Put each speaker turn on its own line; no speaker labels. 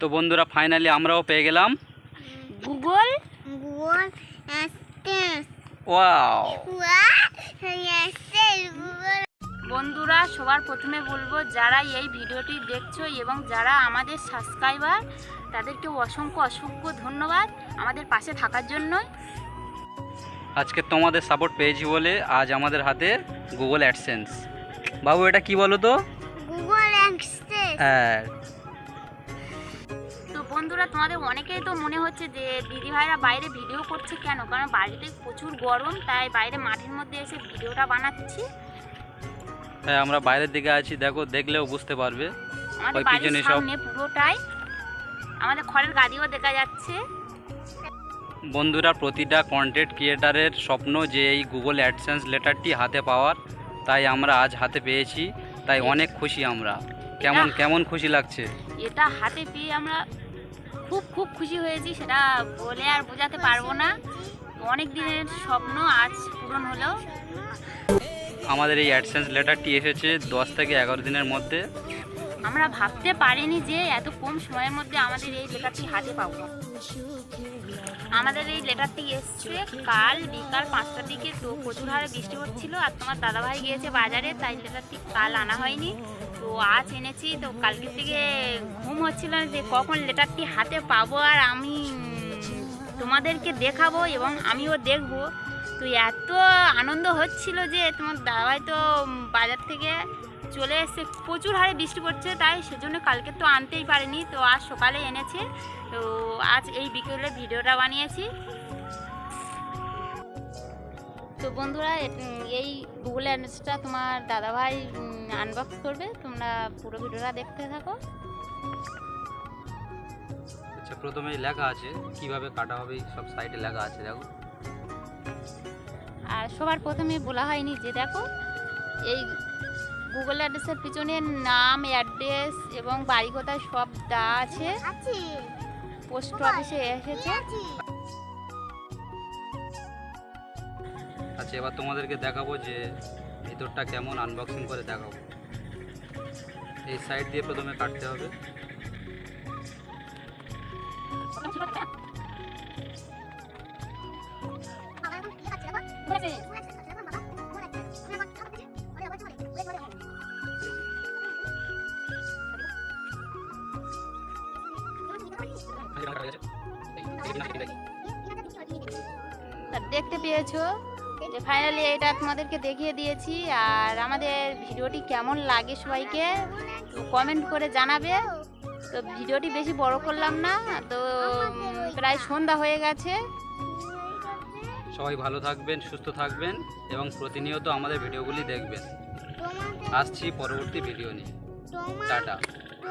তো বন্ধুরা ফাইনালি আমরাও পেয়ে গেলাম।
Google
Google
wow.
বন্ধুরা সবার প্রথমে বলব যারা এই ভিডিওটি দেখছ এবং যারা আমাদের সাবস্ক্রাইবার তাদেরকে অসংখ্য অসংখ্য ধন্যবাদ আমাদের পাশে থাকার জন্য
আজকে তোমাদের সাপোর্ট পেয়েছি বলে আজ আমাদের হাতে গুগল অ্যাডসেন্স। বাবু এটা কি বলো তো?
গুগল অ্যাসিস্ট্যান্ট
হ্যাঁ।
বন্ধুরা তোমাদের অনেকেই তো মনে হচ্ছে যে দিদি ভাইরা বাইরে ভিডিও করছে কেন? কারণ বাড়িতে প্রচুর গরম তাই বাইরে মাঠের মধ্যে এসে ভিডিওটা বানাচ্ছি।
হ্যাঁ আমরা বাইরের দিকে আছি দেখো দেখলেও বুঝতে পারবে।
আমাদের বাড়ির সামনে পুরোটাই আমাদের খড়ের গাড়িও দেখা যাচ্ছে।
বন্ধুরা প্রতিটা কন্টেন্ট ক্রিয়েটারের স্বপ্ন যে এই গুগল অ্যাডসেন্স লেটারটি হাতে পাওয়ার তাই আমরা আজ হাতে পেয়েছি। তাই অনেক খুশি আমরা। কেমন কেমন খুশি লাগছে?
এটা হাতে পেয়ে আমরা খুব খুব খুশি হয়েছি সেটা বলে আর বোঝাতে পারব না। অনেক দিনের স্বপ্ন আজ পূরণ হলো।
আমাদের এই অ্যাডসেন্স লেটারটি এসেছে দশ থেকে এগারো দিনের মধ্যে।
আমরা ভাবতে পারিনি যে এত কম সময়ের মধ্যে আমাদের এই লেটারটি হাতে পাবো। আমাদের এই লেটারটি এসছে, কাল বিকাল পাঁচটার দিকে তো প্রচুর হারে বৃষ্টি হচ্ছিল আর তোমার দাদাভাই গিয়েছে বাজারে, তাই লেটারটি কাল আনা হয়নি। তো আজ এনেছি, তো কালকের থেকে ঘুম হচ্ছিল যে কখন লেটারটি হাতে পাবো আর আমি তোমাদেরকে দেখাবো এবং আমিও দেখব। তো এত আনন্দ হচ্ছিল যে তোমার দাদাভাই তো বাজার থেকে চলে এসছে। প্রচুর হারে বৃষ্টি পড়ছে তাই সেজন্য কালকে তো আনতেই পারিনি তো আজ সকালে এনেছে। তো আজ এই বিকেলে ভিডিওটা বানিয়েছি। তো বন্ধুরা এই গুগল অ্যাড্রেসটা তোমার দাদাভাই আনবক্স করবে। তোমরা পুরো ভিডিওটা দেখতে থাকো।
আচ্ছা প্রথমেই লেখা আছে কীভাবে কাটা হবে সব সাইডে লেখা আছে দেখো।
আর সবার প্রথমে বলা হয়নি যে দেখো এই গুগল অ্যাড্রেসের পিছনে নাম অ্যাড্রেস এবং বাড়ি কোথায় সব দেওয়া আছে
আছে।
পোস্ট অফিসে এসেছে।
আচ্ছা এবার তোমাদেরকে দেখাবো যে ভিতরটা কেমন আনবক্সিং করে দেখাবো। এই সাইড দিয়ে প্রথমে কাটতে হবে।
দেখতে পেয়েছ? যে ফাইনালি এটা তোমাদেরকে দেখিয়ে দিয়েছি আর আমাদের ভিডিওটি কেমন লাগে সবাইকে কমেন্ট করে জানাবে। তো ভিডিওটি বেশি বড় করলাম না তো প্রায় সন্ধ্যা হয়ে গেছে।
সবাই ভালো থাকবেন সুস্থ থাকবেন এবং প্রতিনিয়ত আমাদের ভিডিওগুলি দেখবেন। আসছি পরবর্তী ভিডিও নিয়ে। টাটা।